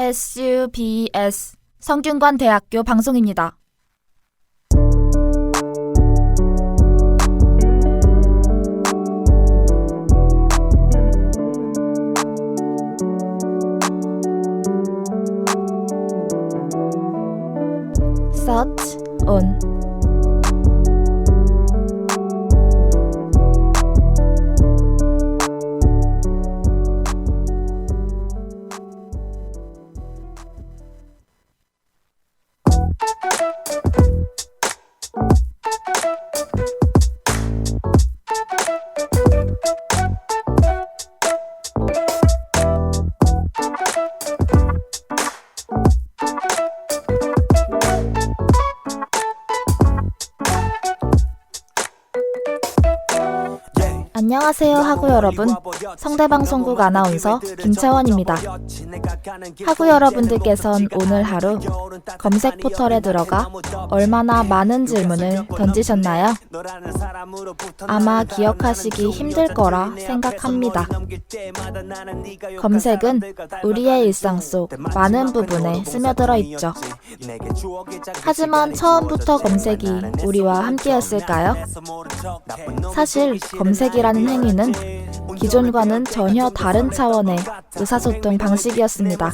SUBS 성균관 대학교 방송입니다. 안녕하세요 하구 여러분. 성대방송국 아나운서 김채원입니다. 하구 여러분들께선 오늘 하루 검색 포털에 들어가 얼마나 많은 질문을 던지셨나요? 아마 기억하시기 힘들 거라 생각합니다. 검색은 우리의 일상 속 많은 부분에 스며들어 있죠. 하지만 처음부터 검색이 우리와 함께였을까요? 사실 검색이라는 행위는 기존과는 전혀 다른 차원의 의사소통 방식이었습니다.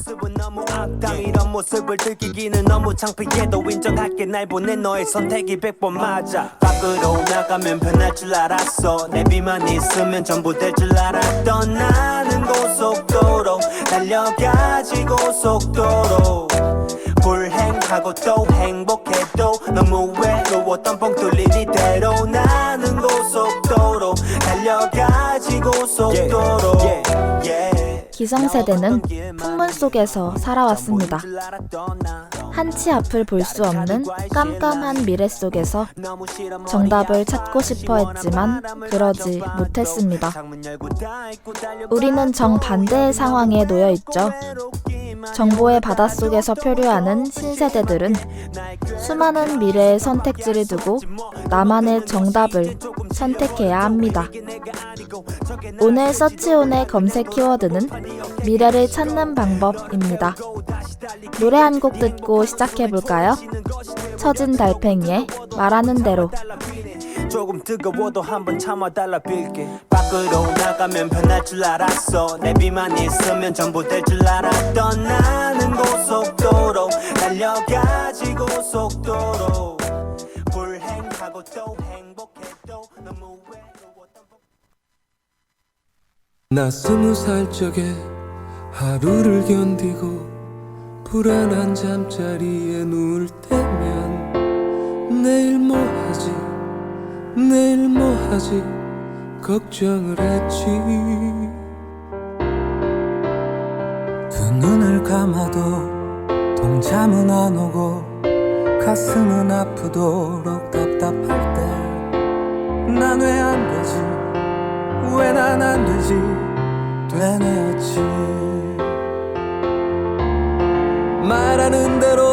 이런 모습을 들키기는 너무 창피해도 인정할게. 날 보낸 너의 선택이 100번 맞아. 밖으로 나가면 편할 줄 알았어. 내비만 있으면 전부 될줄 알았던 나는 고속도로 달려가지 고속도로 불행하고 또 행복해도 너무 외로웠던 뻥 뚫린 이대로 yeah. 기성세대는 풍문 속에서 살아왔습니다. 한치 앞을 볼 수 없는 깜깜한 미래 속에서 정답을 찾고 싶어 했지만 그러지 못했습니다. 우리는 정반대의 상황에 놓여 있죠. 정보의 바닷속에서 표류하는 신세대들은 수많은 미래의 선택지를 두고 나만의 정답을 선택해야 합니다. 오늘 서치온의 검색 키워드는 미래를 찾는 방법입니다. 노래 한 곡 듣고 시작해볼까요? 처진 달팽이의 말하는 대로 조금 뜨거워도 한번 참아달라 빌게 밖으로 나가면 편할 줄 알았어 내 비만 있으면 전부 될 줄 알았던 고속도로 불행하고 또 행복해도 너무 외로웠던 나 스무 살 적에 하루를 견디고 불안한 잠자리에 누울 때면 내일 뭐 하지? 내일 뭐 하지? 걱정을 했지. 두 눈을 감아도 동참은 안 오고 가슴은 아프도록 답답할 때 난 왜 안 되지? 왜 난 안 되지? 되뇌었지. 말하는 대로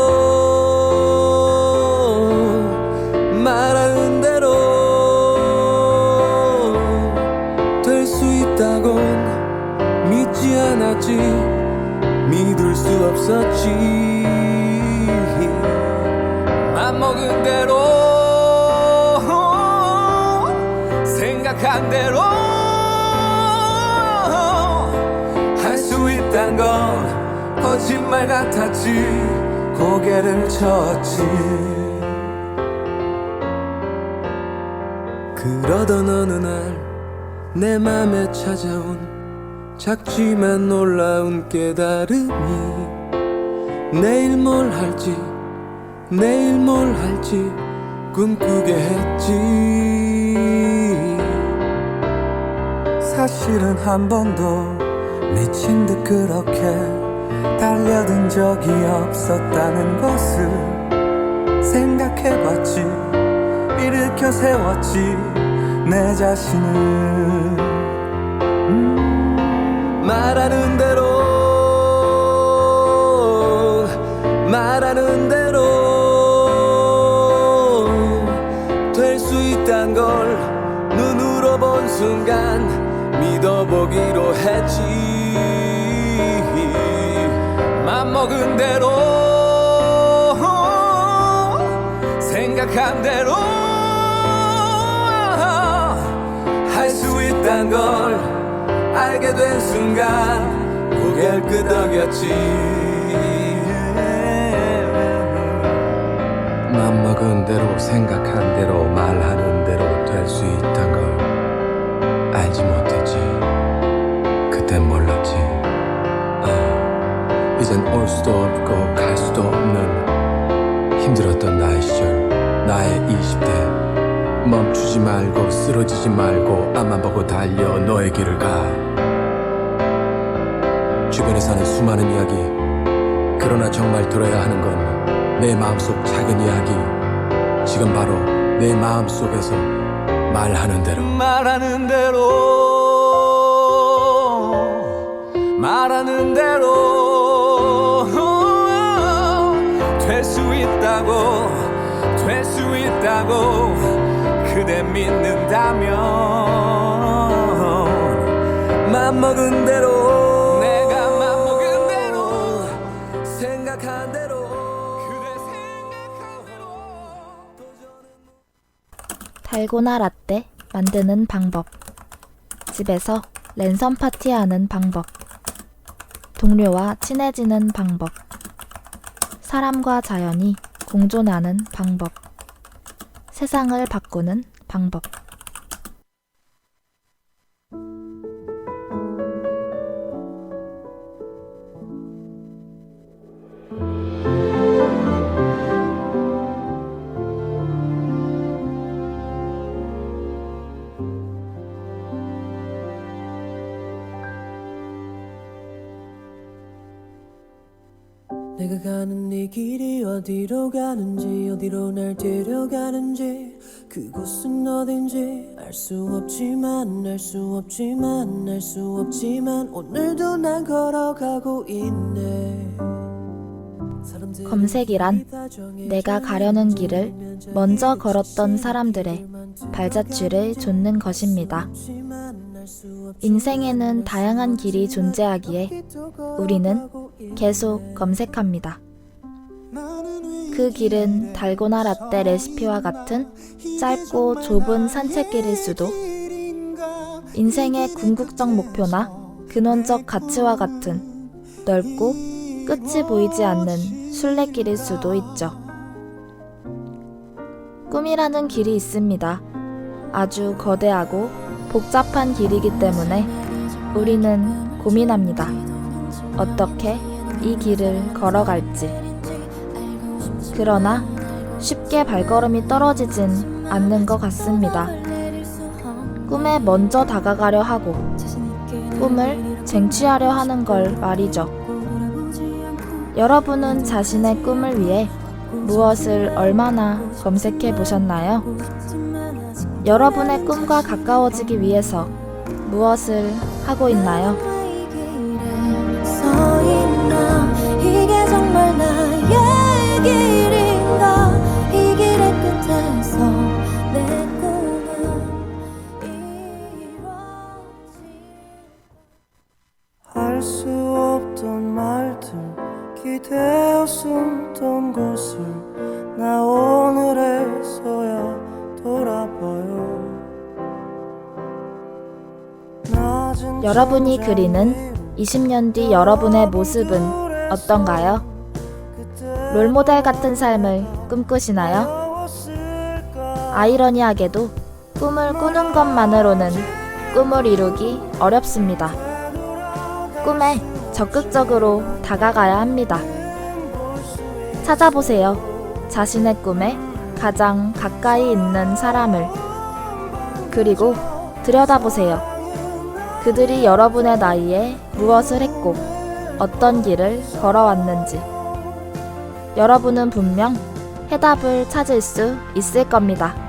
생각한 대로 할 수 있단 건 거짓말 같았지. 고개를 쳤지. 그러던 어느 날 내 맘에 찾아온 작지만 놀라운 깨달음이 내일 뭘 할지 내일 뭘 할지 꿈꾸게 했지 사실은 한 번도 미친 듯 그렇게 달려든 적이 없었다는 것을 생각해봤지. 일으켜 세웠지 내 자신을. 음, 말하는 대로 말하는 대로 믿어보기로 했지. 맘먹 먹은 대로 생각한 대로 할 수 있단 걸 알게 된 순간 고개를 끄덕였지. 맘먹은 대로 생각한 대로 말하는 대로 될 수 있단 이젠 올 수도 없고 갈 수도 없는 힘들었던 나의 시절 나의 20대. 멈추지 말고 쓰러지지 말고 앞만 보고 달려 너의 길을 가. 주변에 사는 수많은 이야기. 그러나 정말 들어야 하는 건 내 마음속 작은 이야기. 지금 바로 내 마음속에서 말하는 대로. 말하는 대로 말하는 대로 있다고 될 수 있다고 그대 믿는다면 맘먹은 대로 달고나 라떼 만드는 방법. 집에서 랜선 파티하는 방법. 동료와 친해지는 방법. 사람과 자연이 공존하는 방법. 세상을 바꾸는 방법. 내가 가는 이 길이 어디로 가는지 어디로 날 데려가는지 그곳은 어딘지 알 수 없지만 알 수 없지만 알 수 없지만 오늘도 난 걸어가고 있네 검색이란 내가 가려는 길을 먼저 걸었던 사람들의 발자취를 좇는 것입니다. 인생에는 다양한 길이 존재하기에 우리는 계속 검색합니다. 그 길은 달고나 라떼 레시피와 같은 짧고 좁은 산책길일 수도, 인생의 궁극적 목표나 근원적 가치와 같은 넓고 끝이 보이지 않는 순례길일 수도 있죠. 꿈이라는 길이 있습니다. 아주 거대하고 복잡한 길이기 때문에 우리는 고민합니다. 어떻게 이 길을 걸어갈지. 그러나 쉽게 발걸음이 떨어지진 않는 것 같습니다. 꿈에 먼저 다가가려 하고 꿈을 쟁취하려 하는 걸 말이죠. 여러분은 자신의 꿈을 위해 무엇을 얼마나 검색해 보셨나요? 여러분의 꿈과 가까워지기 위해서 무엇을 하고 있나요? 여러분이 그리는 20년 뒤 여러분의 모습은 어떤가요? 롤모델 같은 삶을 꿈꾸시나요? 아이러니하게도 꿈을 꾸는 것만으로는 꿈을 이루기 어렵습니다. 꿈에 적극적으로 다가가야 합니다. 찾아보세요. 자신의 꿈에 가장 가까이 있는 사람을. 그리고 들여다보세요. 그들이 여러분의 나이에 무엇을 했고 어떤 길을 걸어왔는지. 여러분은 분명 해답을 찾을 수 있을 겁니다.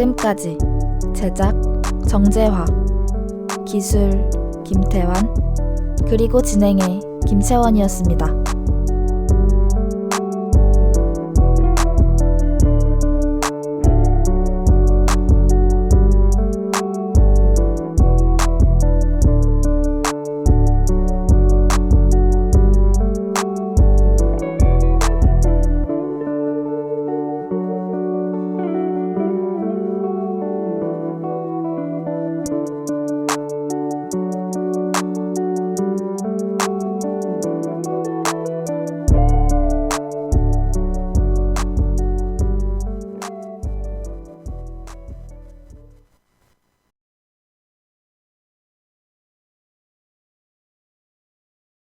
지금까지 제작 정재화, 기술 김태환, 그리고 진행의 김채원이었습니다.